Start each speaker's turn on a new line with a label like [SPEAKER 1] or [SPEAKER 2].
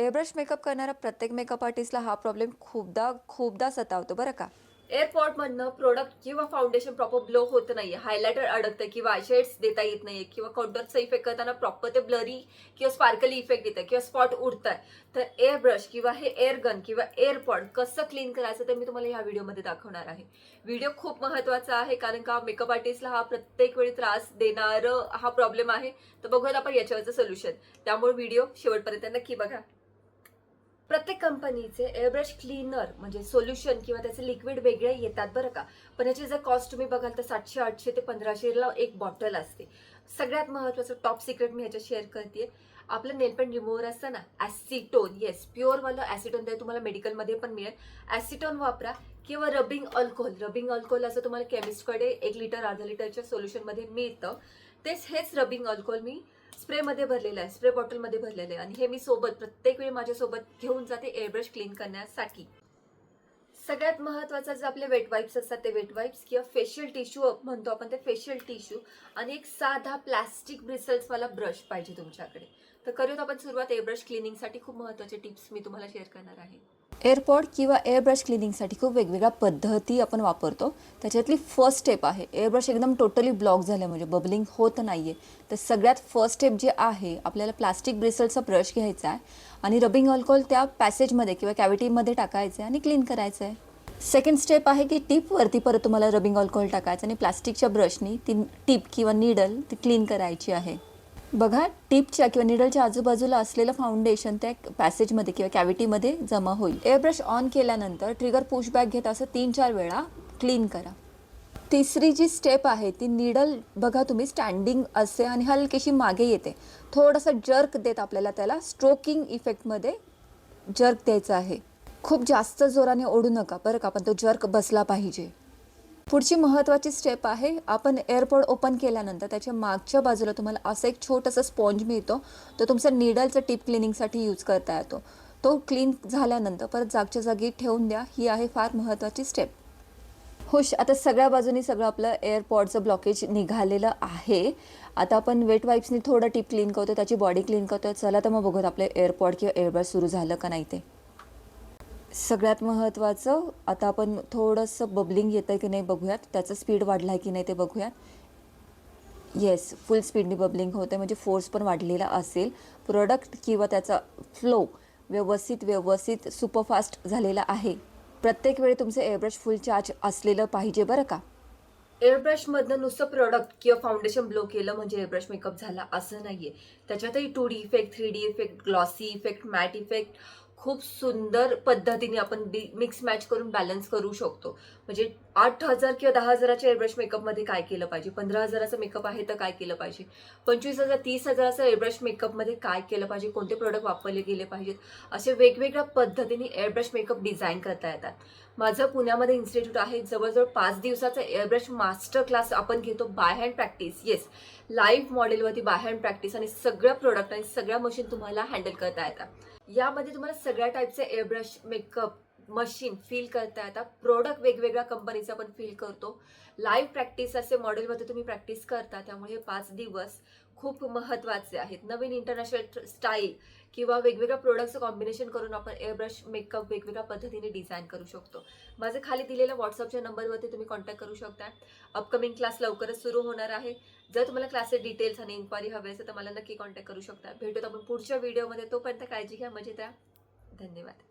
[SPEAKER 1] एअरब्रश makeup करणारा प्रत्येक makeup आर्टिस्टला हा प्रॉब्लेम खूपदा खूपदा सतावतो बरं का?
[SPEAKER 2] एअरपॉटमधनं प्रोडक्ट किंवा फाउंडेशन प्रॉपर ब्लो होत नाहीये. हायलायटर अडकतं किंवा आयशेड्स देता येत नाहीये किंवा कॉन्टरचा इफेक्ट करताना प्रॉपर ते ब्लरी किंवा स्पार्कली इफेक्ट येतं किंवा स्पॉट उडताय. तर एअर ब्रश किंवा हे एअर गन किंवा एअरपॉट कसं क्लीन करायचं ते मी तुम्हाला ह्या व्हिडिओमध्ये दाखवणार आहे. व्हिडिओ खूप महत्त्वाचा आहे कारण का मेकअप आर्टिस्टला हा प्रत्येक वेळी त्रास देणारं हा प्रॉब्लेम आहे. तर बघूयात आपण याच्यावरचं सोल्युशन त्यामुळे व्हिडिओ शेवटपर्यंत नक्की बघा. प्रत्येक कंपनीचे एअरब्रश क्लीनर म्हणजे सोल्युशन किंवा त्याचे लिक्विड वेगळे येतात बरं का. पण याची जर कॉस्ट तुम्ही बघाल तर सातशे आठशे ते पंधराशेला एक बॉटल असते. सगळ्यात महत्त्वाचं टॉप सिक्रेट मी ह्याच्यात शेअर करते आपलं नेलपेंट रिमूव्हर असतं ना ॲसिटोन येस प्युअरवालं ॲसिटोन ते तुम्हाला मेडिकलमध्ये पण मिळेल. ॲसिटोन वापरा किंवा रबिंग अल्कोहोल रबिंग अल्कोहोल असं तुम्हाला केमिस्टकडे एक लिटर अर्धा लिटरच्या सोल्युशनमध्ये मिळतं. तेच हेच रबिंग अल्कोहोल मी स्प्रेमध्ये भरलेलं आहे स्प्रे बॉटलमध्ये भरलेलं आहे. आणि हे मी सोबत प्रत्येक वेळी माझ्यासोबत घेऊन जाते एअरब्रश क्लीन करण्यासाठी. सगळ्यात महत्वाचं जे आपले वेट वाईप्स असतात ते वेट वाईप्स किंवा फेशियल टिश्यू म्हणतो आपण ते फेशियल टिश्यू आणि एक साधा प्लॅस्टिक ब्रिसल्सवाला ब्रश पाहिजे तुमच्याकडे. तर करूयात आपण सुरुवात एअरब्रश क्लिनिंगसाठी खूप महत्त्वाचे टिप्स मी तुम्हाला शेअर करणार आहे.
[SPEAKER 1] एअरपॉड किंवा एअरब्रश क्लिनिंगसाठी खूप वेगवेगळ्या पद्धती आपण वापरतो. त्याच्यातली फर्स्ट स्टेप आहे. एअरब्रश एकदम टोटली ब्लॉक झालं म्हणजे बबलिंग होत नाही आहे तर सगळ्यात फर्स्ट स्टेप जे आहे आपल्याला प्लास्टिक ब्रिसलचा ब्रश घ्यायचा आहे आणि रबिंग अल्कोहोल त्या पॅसेजमध्ये किंवा कॅव्हिटीमध्ये टाकायचं आहे आणि क्लीन करायचं आहे सेकंड स्टेप आहे की टीपवरती परत तुम्हाला रबिंग अल्कोहोल टाकायचं आणि प्लास्टिकच्या ब्रशनी ती टीप किंवा निडल ती क्लीन करायची आहे. बघा टिपच्या किंवा निडलच्या आजूबाजूला असलेलं फाउंडेशन त्या पॅसेजमध्ये किंवा कॅव्हिटीमध्ये जमा होईल. एअरब्रश ऑन केल्यानंतर ट्रिगर पुशबॅक घेत असं तीन चार वेळा क्लीन करा. तिसरी जी स्टेप आहे ती निडल बघा तुम्ही स्टँडिंग असते आणि हलकीशी मागे येते. थोडंसं जर्क देत आपल्याला त्याला स्ट्रोकिंग इफेक्टमध्ये जर्क द्यायचा आहे. खूप जास्त जोराने ओढू नका बरं का? पण तो जर्क बसला पाहिजे. पुढची महत्त्वाची स्टेप आहे आपण एअरपोर्ट ओपन केल्यानंतर त्याच्या मागच्या बाजूला तुम्हाला असं एक छोटंसं स्पॉन्ज मिळतो तो तुमचा निडलचं टीप क्लिनिंगसाठी यूज करता येतो. तो क्लीन झाल्यानंतर परत जागच्या जागी ठेवून द्या ही आहे फार महत्त्वाची स्टेप खुश आता सगळ्या बाजूनी सगळं आपलं एअरपॉडचं ब्लॉकेज निघालेलं आहे. आता आपण वेट वाईप्सनी थोडं टीप क्लीन करतो त्याची बॉडी क्लीन करतो चला तर मग बघत आपलं एअरपॉड किंवा एअरब्रश सुरू झालं का नाही ते. सगळ्यात महत्त्वाचं आता आपण थोडंसं बबलिंग येतं की नाही बघूयात त्याचं स्पीड वाढला आहे की नाही ते बघूयात. येस फुल स्पीडनी बबलिंग होतं म्हणजे फोर्स पण वाढलेला असेल. प्रोडक्ट किंवा त्याचा फ्लो व्यवस्थित व्यवस्थित सुपरफास्ट झालेला आहे. प्रत्येक वेळी तुमचं एअरब्रश फुल चार्ज असलेलं पाहिजे बरं का?
[SPEAKER 2] एअरब्रशमधनं नुसतं प्रोडक्ट किंवा फाउंडेशन ब्लो केलं म्हणजे एअरब्रश मेकअप झाला असं नाही आहे त्याच्यातही two D effect three D effect glossy effect matte effect खूप सुंदर पद्धतीने आपण बी मिक्स मॅच करून बॅलन्स करू शकतो. म्हणजे आठ हजार किंवा दहा हजाराच्या एअरब्रश मेकअपमध्ये काय केलं पाहिजे? पंधरा हजाराचा मेकअप आहे तर काय केलं पाहिजे? पंचवीस हजार तीस हजाराचा एअरब्रश मेकअपमध्ये काय केलं पाहिजे? कोणते प्रोडक्ट वापरले गेले पाहिजेत? असे वेगवेगळ्या पद्धतीने एअरब्रश मेकअप डिझाईन करता येतात. माझं पुण्यामध्ये इन्स्टिट्यूट आहे. जवळजवळ पाच दिवसाचा एअरब्रश मास्टर क्लास आपण घेतो by hand practice yes live मॉडेलवरती by hand practice आणि सगळ्या प्रोडक्ट आणि सगळ्या मशीन तुम्हाला हँडल करता येतात. यामध्ये तुम्हाला सगळ्या टाईपचे एअरब्रश मेकअप मशीन फील करता येतात प्रोडक्ट वेगवेगळ्या कंपनीचा पण फील करतो. लाईव्ह प्रॅक्टिस असे मॉडेलमध्ये तुम्ही प्रॅक्टिस करता त्यामुळे हे पाच दिवस खूप महत्त्वाचे आहेत. नवीन इंटरनॅशनल स्टाईल किंवा वेगवेगळ्या प्रोडक्टचं कॉम्बिनेशन करून आपण एअरब्रश मेकअप वेगवेगळ्या पद्धतीने डिझाईन करू शकतो. माझे खाली दिलेल्या व्हॉट्सअपच्या नंबरवरती तुम्ही कॉन्टॅक्ट करू शकता. अपकमिंग क्लास लवकरच सुरू होणार आहे. जर तुम्हाला क्लासेस डिटेल्स आणि इन्क्वायरी हवे असेल तर मला नक्की कॉन्टॅक्ट करू शकता. भेटूत आपण पुढच्या व्हिडिओमध्ये तोपर्यंत काळजी घ्या मजेत राहा. धन्यवाद.